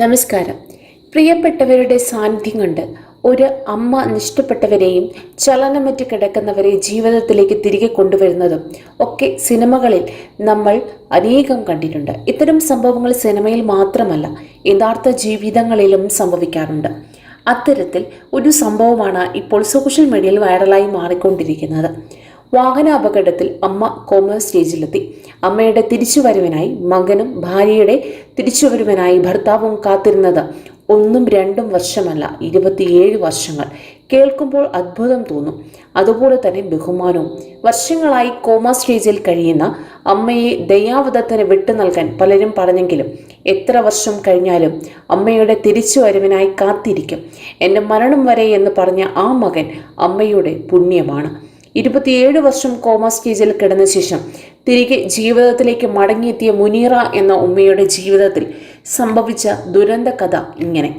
നമസ്കാരം. പ്രിയപ്പെട്ടവരുടെ സാന്നിധ്യം കൊണ്ട് ഒരു അമ്മ നഷ്ടപ്പെട്ടവരെയും ചലനമറ്റ് കിടക്കുന്നവരെ ജീവിതത്തിലേക്ക് തിരികെ കൊണ്ടുവരുന്നതും ഒക്കെ സിനിമകളിൽ നമ്മൾ അനേകം കണ്ടിട്ടുണ്ട്. ഇത്തരം സംഭവങ്ങൾ സിനിമയിൽ മാത്രമല്ല യഥാർത്ഥ ജീവിതങ്ങളിലും സംഭവിക്കാറുണ്ട്. അത്തരത്തിൽ ഒരു സംഭവമാണ് ഇപ്പോൾ സോഷ്യൽ മീഡിയയിൽ വൈറലായി മാറിക്കൊണ്ടിരിക്കുന്നത്. വാഹന അപകടത്തിൽ അമ്മ കോമ സ്റ്റേജിലെത്തി. അമ്മയുടെ തിരിച്ചുവരുവനായി മകനും ഭാര്യയുടെ തിരിച്ചുവരുവനായി ഭർത്താവും കാത്തിരുന്നത് ഒന്നും രണ്ടും വർഷമല്ല ഇരുപത്തിയേഴ് വർഷങ്ങൾ. കേൾക്കുമ്പോൾ അത്ഭുതം തോന്നും. അതുപോലെ തന്നെ ബഹുമാനവും. വർഷങ്ങളായി കോമ സ്റ്റേജിൽ കഴിയുന്ന അമ്മയെ ദയാവധത്തിന് വിട്ടു നൽകാൻ പലരും പറഞ്ഞെങ്കിലും എത്ര വർഷം കഴിഞ്ഞാലും അമ്മയുടെ തിരിച്ചുവരവിനായി കാത്തിരിക്കും. എന്റെ മരണം വരെ എന്ന് പറഞ്ഞ ആ മകൻ അമ്മയുടെ പുണ്യമാണ്. ഇരുപത്തിയേഴ് വർഷം കോമ സ്റ്റേജിൽ കിടന്ന ശേഷം തിരികെ ജീവിതത്തിലേക്ക് മടങ്ങിയെത്തിയ മുനീറ എന്ന ഉമ്മയുടെ ജീവിതത്തിൽ സംഭവിച്ച ദുരന്ത കഥ ഇങ്ങനെ.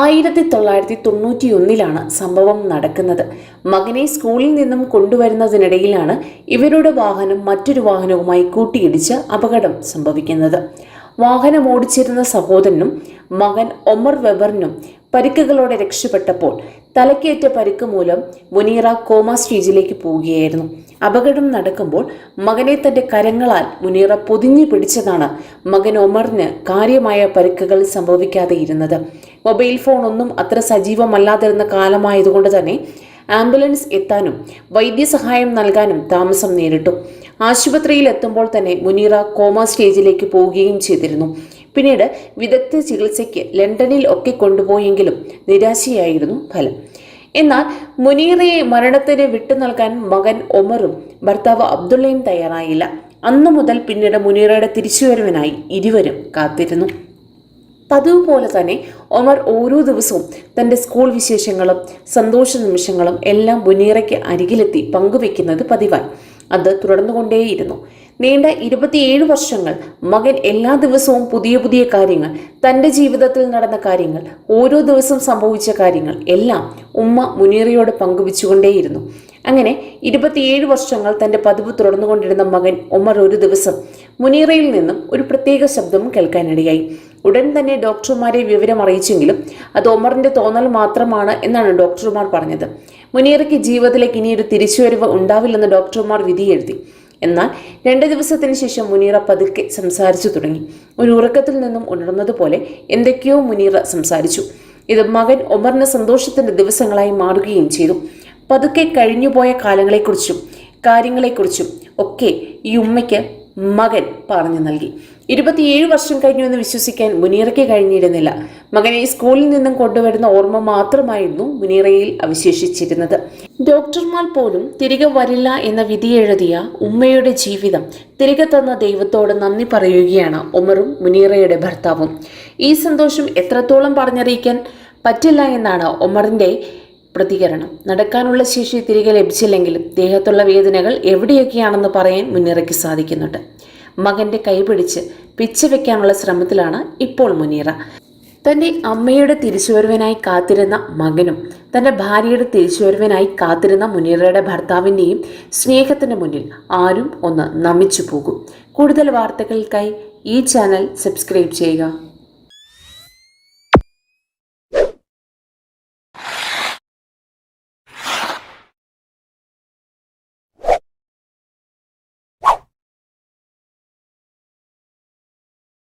ആയിരത്തി തൊള്ളായിരത്തി തൊണ്ണൂറ്റി ഒന്നിലാണ് സംഭവം നടക്കുന്നത്. മകനെ സ്കൂളിൽ നിന്നും കൊണ്ടുവരുന്നതിനിടയിലാണ് ഇവരുടെ വാഹനം മറ്റൊരു വാഹനവുമായി കൂട്ടിയിടിച്ച് അപകടം സംഭവിക്കുന്നത്. വാഹനം ഓടിച്ചിരുന്ന സഹോദരനും മകൻ ഒമർ വെബറിനും പരിക്കുകളോടെ രക്ഷപ്പെട്ടപ്പോൾ തലക്കേറ്റ പരിക്ക് മൂലം മുനീറ കോമ സ്റ്റേജിലേക്ക് പോവുകയായിരുന്നു. അപകടം നടക്കുമ്പോൾ മകനെ തന്റെ കരങ്ങളാൽ മുനീറ പൊതിഞ്ഞു പിടിച്ചതാണ് മകൻ ഒമറിന് കാര്യമായ പരിക്കുകൾ സംഭവിക്കാതെ ഇരുന്നത്. മൊബൈൽ ഫോൺ ഒന്നും അത്ര സജീവമല്ലാതിരുന്ന കാലമായതുകൊണ്ട് തന്നെ ആംബുലൻസ് എത്താനും വൈദ്യസഹായം നൽകാനും താമസം നേരിട്ടു. ആശുപത്രിയിൽ എത്തുമ്പോൾ തന്നെ മുനീറ കോമ സ്റ്റേജിലേക്ക് പോവുകയും ചെയ്തിരുന്നു. പിന്നീട് വിദഗ്ധ ചികിത്സയ്ക്ക് ലണ്ടനിൽ ഒക്കെ കൊണ്ടുപോയെങ്കിലും നിരാശയായിരുന്നു ഫലം. എന്നാൽ മുനീറയെ മരണത്തിന് വിട്ടു നൽകാൻ മകൻ ഒമറും ഭർത്താവ് അബ്ദുള്ളയും തയ്യാറായില്ല. അന്നു മുതൽ പിന്നീട് മുനീറയുടെ തിരിച്ചുവരവിനായി ഇരുവരും കാത്തിരുന്നു. പതിവ് പോലെ തന്നെ ഒമർ ഓരോ ദിവസവും തന്റെ സ്കൂൾ വിശേഷങ്ങളും സന്തോഷ നിമിഷങ്ങളും എല്ലാം മുനീറയ്ക്ക് അരികിലെത്തി പങ്കുവെക്കുന്നത് പതിവായി. അത് തുടർന്നുകൊണ്ടേയിരുന്നു. നീണ്ട ഇരുപത്തിയേഴ് വർഷങ്ങൾ മകൻ എല്ലാ ദിവസവും പുതിയ പുതിയ കാര്യങ്ങൾ തന്റെ ജീവിതത്തിൽ നടന്ന കാര്യങ്ങൾ ഓരോ ദിവസം സംഭവിച്ച കാര്യങ്ങൾ എല്ലാം ഉമ്മ മുനീറയോട് പങ്കുവച്ചുകൊണ്ടേയിരുന്നു. അങ്ങനെ ഇരുപത്തിയേഴ് വർഷങ്ങൾ തന്റെ പതിവ് തുടർന്നുകൊണ്ടിരുന്ന മകൻ ഉമർ ഒരു ദിവസം മുനീറയിൽ നിന്നും ഒരു പ്രത്യേക ശബ്ദം കേൾക്കാനിടയായി. ഉടൻ തന്നെ ഡോക്ടർമാരെ വിവരം അറിയിച്ചെങ്കിലും അത് ഒമറിന്റെ തോന്നൽ മാത്രമാണ് എന്നാണ് ഡോക്ടർമാർ പറഞ്ഞത്. മുനീറയ്ക്ക് ജീവിതത്തിലേക്ക് ഇനിയൊരു തിരിച്ചുവരവ് ഉണ്ടാവില്ലെന്ന് ഡോക്ടർമാർ വിധിയെഴുതി. എന്നാൽ രണ്ട് ദിവസത്തിന് ശേഷം മുനീറ പതുക്കെ സംസാരിച്ചു തുടങ്ങി. ഒരു ഉറക്കത്തിൽ നിന്നും ഉണർന്നതുപോലെ എന്തൊക്കെയോ മുനീറ സംസാരിച്ചു. ഇത് മകൻ ഒമറിന് സന്തോഷത്തിന്റെ ദിവസങ്ങളായി മാറുകയും ചെയ്തു. പതുക്കെ കഴിഞ്ഞുപോയ കാലങ്ങളെക്കുറിച്ചും കാര്യങ്ങളെക്കുറിച്ചും ഒക്കെ ഈ ഉമ്മയ്ക്ക് മകൻ പറഞ്ഞു നൽകി. ഇരുപത്തിയേഴ് വർഷം കഴിഞ്ഞു എന്ന് വിശ്വസിക്കാൻ മുനീറയ്ക്ക് കഴിഞ്ഞിരുന്നില്ല. മകനെ സ്കൂളിൽ നിന്നും കൊണ്ടുവരുന്ന ഓർമ്മ മാത്രമായിരുന്നു മുനീറയിൽ അവശേഷിച്ചിരുന്നത്. ഡോക്ടർമാർ പോലും തിരികെ വരില്ല എന്ന വിധി എഴുതിയ ഉമ്മയുടെ ജീവിതം തിരികെ തന്ന ദൈവത്തോട് നന്ദി പറയുകയാണ് ഉമറും മുനീറയുടെ ഭർത്താവും. ഈ സന്തോഷം എത്രത്തോളം പറഞ്ഞറിയിക്കാൻ പറ്റില്ല എന്നാണ് ഉമറിന്റെ പ്രതികരണം. നടക്കാനുള്ള ശേഷി തിരികെ ലഭിച്ചില്ലെങ്കിലും ദേഹത്തുള്ള വേദനകൾ എവിടെയൊക്കെയാണെന്ന് പറയാൻ മുനീറയ്ക്ക് സാധിക്കുന്നുണ്ട്. മകന്റെ കൈപിടിച്ച് പിടിച്ച് വെക്കാനുള്ള ശ്രമത്തിലാണ് ഇപ്പോൾ മുനീറ. തന്റെ അമ്മയുടെ തിരിച്ചുവരവിനായി കാത്തിരുന്ന മകനും തന്റെ ഭാര്യയുടെ തിരിച്ചുവരവിനായി കാത്തിരുന്ന മുനീറയുടെ ഭർത്താവിന്റെയും സ്നേഹത്തിന് മുന്നിൽ ആരും ഒന്ന് നമിച്ചു പോകും കൂടുതൽ വാർത്തകൾക്കായി ഈ ചാനൽ സബ്സ്ക്രൈബ് ചെയ്യുക.